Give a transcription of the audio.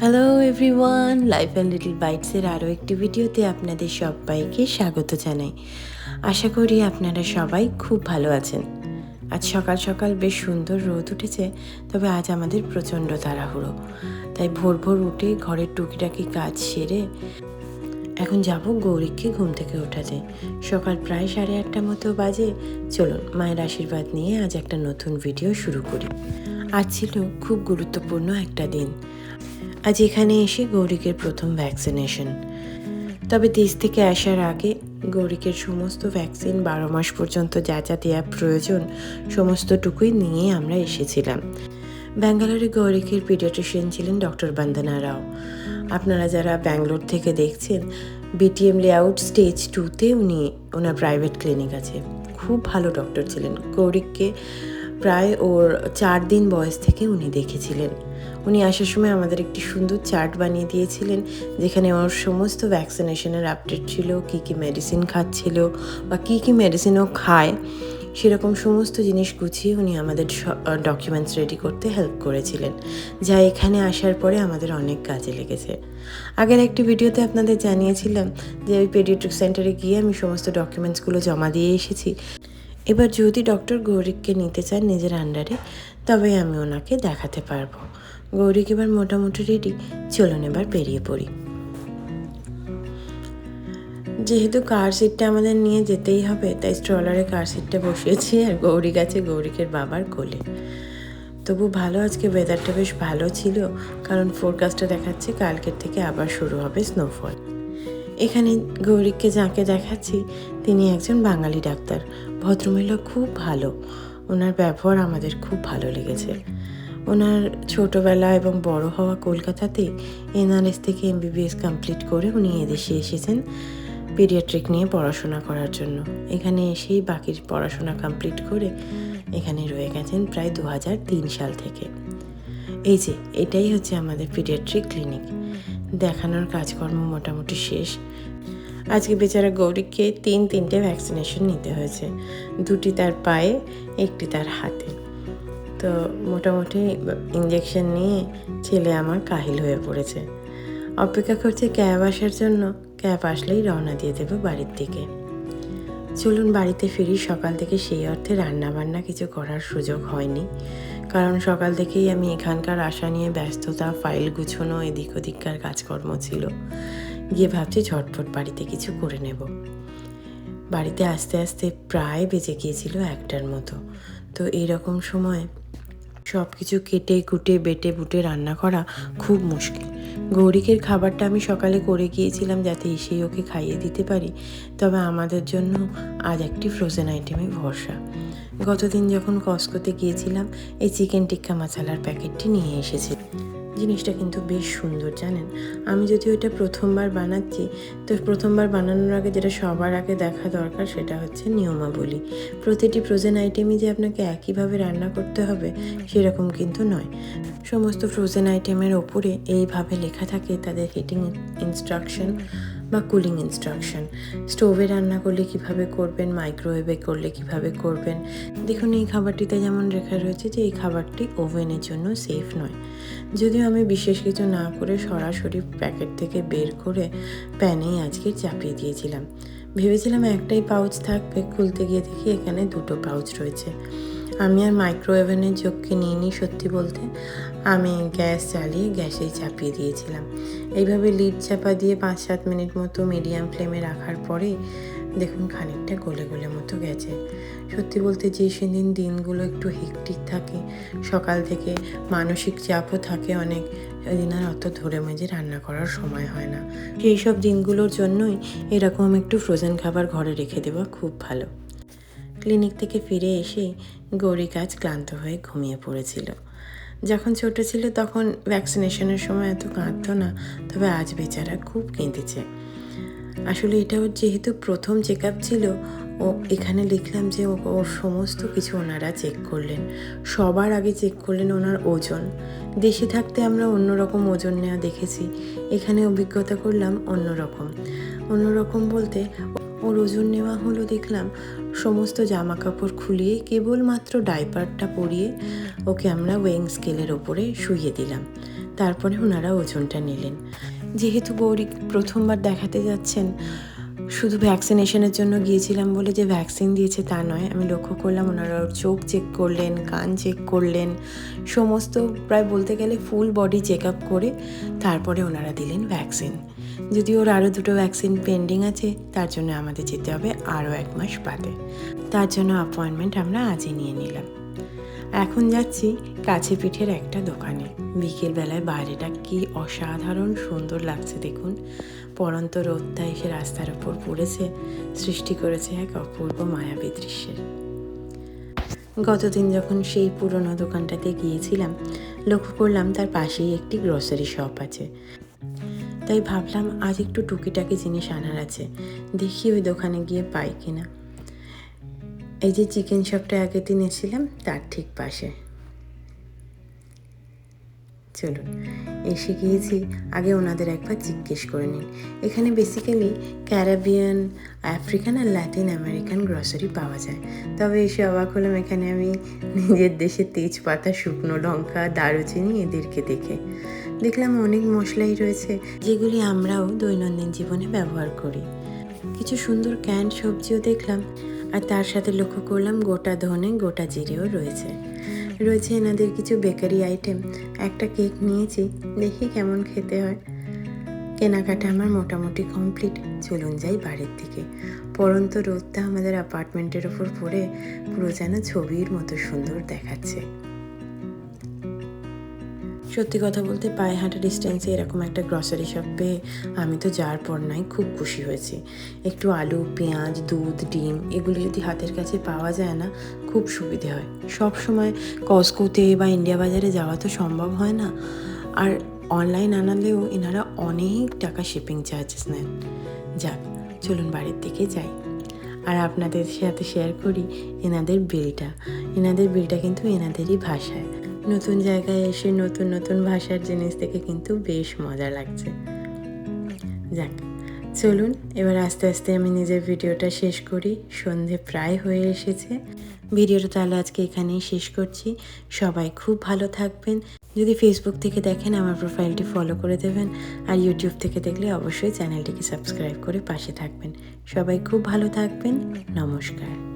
Hello everyone life and little বাইটসের আরও একটি ভিডিওতে আপনাদের সবাইকে স্বাগত জানাই। আশা করি আপনারা সবাই খুব ভালো আছেন। আজ সকাল সকাল বেশ সুন্দর রোদ উঠেছে, তবে আজ আমাদের প্রচণ্ড তাড়াহুড়ো। তাই ভোর ভোর উঠে ঘরের টুকিটাকি কাজ সেরে এখন যাব গৌরীকে ঘুম থেকে ওঠাতে। সকাল প্রায় সাড়ে আটটা মতো বাজে। চলুন, মায়ের আশীর্বাদ নিয়ে আজ একটা নতুন ভিডিও শুরু করি। আজ ছিল খুব গুরুত্বপূর্ণ একটা দিন। আজ এখানে এসে গৌরিকের প্রথম ভ্যাকসিনেশন তবে দেশ থেকে আসার আগে গৌরিকের সমস্ত ভ্যাকসিন বারো মাস পর্যন্ত যা যা দেওয়া প্রয়োজন, সমস্তটুকুই নিয়ে আমরা এসেছিলাম। ব্যাঙ্গালোরে গৌরিকের পিডিয়াট্রিশিয়ান ছিলেন ডক্টর বন্দনা রাও। আপনারা যারা ব্যাঙ্গালোর থেকে দেখছেন বিটিএম লেআউট স্টেজ টুতে উনি, ওনার প্রাইভেট ক্লিনিক আছে। খুব ভালো ডক্টর ছিলেন। গৌরিককে প্রায় ওর চার দিন বয়স থেকে উনি দেখেছিলেন। উনি আসার সময় আমাদের একটি সুন্দর চার্ট বানিয়ে দিয়েছিলেন, যেখানে ওর সমস্ত ভ্যাকসিনেশনের আপডেট ছিল, কী কী মেডিসিন খাচ্ছিল বা কী কী মেডিসিনও খায়, সেরকম সমস্ত জিনিস গুছিয়ে উনি আমাদের ডকুমেন্টস রেডি করতে হেল্প করেছিলেন, যা এখানে আসার পরে আমাদের অনেক কাজে লেগেছে। আগের একটি ভিডিওতে আপনাদের জানিয়েছিলাম যে ওই পেডিয়াট্রিক সেন্টারে গিয়ে আমি সমস্ত ডকুমেন্টসগুলো জমা দিয়ে এসেছি এবার যদি ডক্টর গৌরিককে নিতে চান নিজের আন্ডারে, তবে আমি ওনাকে দেখাতে পারব। গৌরিক এবার মোটামুটি রেডি চলুন এবার বেরিয়ে পড়ি। যেহেতু কার সিটটা আমাদের নিয়ে যেতেই হবে, তাই স্ট্রলারে কার সিটটা বসিয়েছি আর গৌরিক আছে গৌরিকের বাবার কোলে। তবু ভালো আজকে ওয়েদারটা বেশ ভালো ছিল, কারণ ফোরকাস্টটা দেখাচ্ছে কালকের থেকে আবার শুরু হবে স্নোফল এখানে গৌরীকে যাকে দেখাচ্ছি, তিনি একজন বাঙালি ডাক্তার। ভদ্রমহিলা খুব ভালো। ওনার ব্যবহার আমাদের খুব ভালো লেগেছে। ওনার ছোটোবেলা এবং বড় হওয়া কলকাতাতেই এনআরএস থেকে এমবিবিএস কমপ্লিট করে উনি এদেশে এসেছেন পিডিয়াট্রিক নিয়ে পড়াশোনা করার জন্য। এখানে এসেই বাকির পড়াশোনা কমপ্লিট করে এখানে রয়ে গেছেন প্রায় দু হাজার তিন সাল থেকে। এই যে, এটাই হচ্ছে আমাদের পিডিয়াট্রিক ক্লিনিক। দেখানোর কাজকর্ম মোটামুটি শেষ। আজকে বেচারা গৌরীকে তিন তিনটে ভ্যাকসিনেশন নিতে হয়েছে। দুটি তার পায়ে, একটি তার হাতে। তো মোটামুটি ইঞ্জেকশন নিয়ে ছেলে আমার কাহিল হয়ে পড়েছে। অপেক্ষা করছে ক্যাব আসার জন্য। ক্যাব আসলেই রওনা দিয়ে দেবো বাড়ির দিকে। চলুন বাড়িতে ফিরি। সকাল থেকে সেই অর্থে রান্না বান্না কিছু করার সুযোগ হয়নি। কারণ সকাল থেকেই আমি এখানকার আশা নিয়ে ব্যস্ততা, ফাইল গুছোনো, এদিক ওদিককার কাজকর্ম ছিল। গিয়ে ভাবছি ঝটফট বাড়িতে কিছু করে নেব। বাড়িতে আস্তে আস্তে প্রায় বেজে গিয়েছিল একটার মতো। তো এইরকম সময় সব কিছু কেটে কুটে, বেটে বুটে রান্না করা খুব মুশকিল। গৌরিকের খাবারটা আমি সকালে করে গিয়েছিলাম যাতে এসেই ওকে খাইয়ে দিতে পারি। তবে আমাদের জন্য আজ একটি ফ্রোজেন আইটেমে ভরসা। গতদিন যখন কস্কোতে গিয়েছিলাম, এই চিকেন টিক্কা মশালার প্যাকেটটি নিয়ে এসেছি। জিনিসটা কিন্তু বেশ সুন্দর, জানেন? আমি যদি ওইটা প্রথমবার বানাচ্ছি, তো প্রথমবার বানানোর আগে যেটা সবার আগে দেখা দরকার সেটা হচ্ছে নিয়মাবলী। প্রতিটি ফ্রোজেন আইটেমই যে আপনাকে একইভাবে রান্না করতে হবে, সেরকম কিন্তু নয়। সমস্ত ফ্রোজেন আইটেমের ওপরে এইভাবে লেখা থাকে তাদের হিটিং ইনস্ট্রাকশন বা কুলিং ইনস্ট্রাকশন স্টোভে রান্না করলে কীভাবে করবেন? মাইক্রোওয়েভে করলে কীভাবে করবেন? দেখুন, এই খাবারটিতে যেমন লেখা রয়েছে যে, এই খাবারটি ওভেনের জন্য সেফ নয়। যদিও আমি বিশেষ কিছু না করে সরাসরি প্যাকেট থেকে বের করে প্যানেই আজকে চাপিয়ে দিয়েছিলাম। ভেবেছিলাম একটাই পাউচ থাকবে। খুলতে গিয়ে দেখি এখানে দুটো পাউচ রয়েছে। আমি আর মাইক্রোওয়েভেনের চোখকে নিয়ে নিই সত্যি বলতে। আমি গ্যাস জ্বালিয়ে গ্যাসেই চাপিয়ে দিয়েছিলাম। এইভাবে লিড চাপা দিয়ে পাঁচ সাত মিনিট মতো মিডিয়াম ফ্লেমে রাখার পরে দেখুন খানিকটা গলে গলে মতো গেছে। সত্যি বলতে যে সেদিন দিনগুলো একটু হেকটিক থাকে, সকাল থেকে মানসিক চাপও থাকে অনেক দিন আর অত ধরে মেজে রান্না করার সময় হয় না। সেই সব দিনগুলোর জন্যই এরকম একটু ফ্রোজেন খাবার ঘরে রেখে দেওয়া খুব ভালো। ক্লিনিক থেকে ফিরে এসে গৌরী কাজ ক্লান্ত হয়ে ঘুমিয়ে পড়েছিল। যখন ছোট ছিল তখন ভ্যাকসিনেশনের সময় এত কাঁদতো না, তবে আজ বেচারা খুব কেঁদেছে। আসলে এটা ওর যেহেতু প্রথম চেক ছিল, ও এখানে লিখলাম যে ওর সমস্ত কিছু ওনারা চেক করলেন। সবার আগে চেক করলেন ওনার ওজন। দেশে থাকতে আমরা অন্যরকম ওজন নেওয়া দেখেছি। এখানে অভিজ্ঞতা করলাম অন্যরকম। অন্যরকম বলতে ওর ওজন নেওয়া হলো দেখলাম। সমস্ত জামা কাপড় খুলিয়ে কেবলমাত্র ডাইপারটা পরিয়ে ওকে আমরা ওয়েং স্কেলের ওপরে শুইয়ে দিলাম। তারপরে ওনারা ওজনটা নিলেন। যেহেতু গৌরী প্রথমবার দেখাতে যাচ্ছেন শুধু ভ্যাকসিনেশনের জন্য গিয়েছিলাম বলে যে ভ্যাকসিন দিয়েছে তা নয়। আমি লক্ষ্য করলাম ওনারা ওর চোখ চেক করলেন, কান চেক করলেন, সমস্ত প্রায় বলতে গেলে ফুল বডি চেক আপ করে তারপরে ওনারা দিলেন ভ্যাকসিন যদি ওর আরও দুটো ভ্যাকসিন পেন্ডিং আছে, তার জন্য আমাদের যেতে হবে আরও এক মাস বাদে। তার জন্য অ্যাপয়েন্টমেন্ট আমরা আজই নিয়ে নিলাম। এখন যাচ্ছি কাছে পিঠের একটা দোকানে। বিকেলবেলায় বাইরেটা কি অসাধারণ সুন্দর লাগছে দেখুন। পরন্ত রোদটা এসে রাস্তার ওপর পড়েছে, সৃষ্টি করেছে এক অপূর্ব মায়াবী দৃশ্যের। গতদিন যখন সেই পুরনো দোকানটাতে গিয়েছিলাম, লক্ষ্য করলাম তার পাশেই একটি গ্রসারি শপ আছে। তাই ভাবলাম আজ একটু টুকিটাকি জিনিস আনার আছে, দেখি ওই দোকানে গিয়ে পাই কিনা। এই যে চিকেন শপটা আগের দিন এসেছিলাম তার ঠিক পাশে। চলুন, এসে গিয়েছি, আগে ওনাদের একবার জিজ্ঞেস করে নিন এখানে বেসিক্যালি ক্যারাবিয়ান আফ্রিকান আর ল্যাটিন আমেরিকান গ্রসারি পাওয়া যায়। তবে এসে অবাক হলাম, এখানে আমি নিজের দেশে তেজপাতা, শুকনো লঙ্কা, দারুচিনি এদেরকে দেখে। দেখলাম অনেক মশলাই রয়েছে, যেগুলি আমরাও দৈনন্দিন জীবনে ব্যবহার করি। কিছু সুন্দর ক্যান্ড সবজিও দেখলাম। আর তার সাথে লক্ষ্য করলাম গোটা ধনে গোটা জিরেও রয়েছে। রয়েছে এনাদের কিছু বেকারি আইটেম একটা কেক নিয়েছি, দেখি কেমন খেতে হয়। কেনাকাটা আমার মোটামুটি কমপ্লিট চলুন যাই বাড়ির দিকে। পরন্ত রোদটা আমাদের অ্যাপার্টমেন্টের ওপর পড়ে পুরো যেন ছবির মতো সুন্দর দেখাচ্ছে। সত্যি কথা বলতে পায়ে হাঁটা ডিস্টেন্সে এরকম একটা গ্রসারি শপ পেয়ে আমি তো যার পর নাই খুব খুশি হয়েছি। একটু আলু, পেঁয়াজ, দুধ, ডিম এগুলি যদি হাতের কাছে পাওয়া যায় না, খুব সুবিধে হয়। সব সময় কস্কোতে বা ইন্ডিয়া বাজারে যাওয়া তো সম্ভব হয় না। আর অনলাইন আনালেও এনারা অনেক টাকা শিপিং চার্জেস নেন। যাক, চলুন বাড়ির দিকে যাই। আর আপনাদের সাথে শেয়ার করি এনাদের বিলটা। এনাদের বিলটা কিন্তু এনাদেরই ভাষায়। নতুন জায়গায় এসে নতুন নতুন ভাষার জিনিস দেখে কিন্তু বেশ মজা লাগছে। যাক, চলুন, এবার আস্তে আস্তে আমি নিজের ভিডিওটা শেষ করি। সন্ধে প্রায় হয়ে এসেছে। ভিডিওটা তাহলে আজকে এখানেই শেষ করছি। সবাই খুব ভালো থাকবেন। যদি ফেসবুক থেকে দেখেন, আমার প্রোফাইলটি ফলো করে দেবেন। আর ইউটিউব থেকে দেখলে অবশ্যই চ্যানেলটিকে সাবস্ক্রাইব করে পাশে থাকবেন। সবাই খুব ভালো থাকবেন। নমস্কার।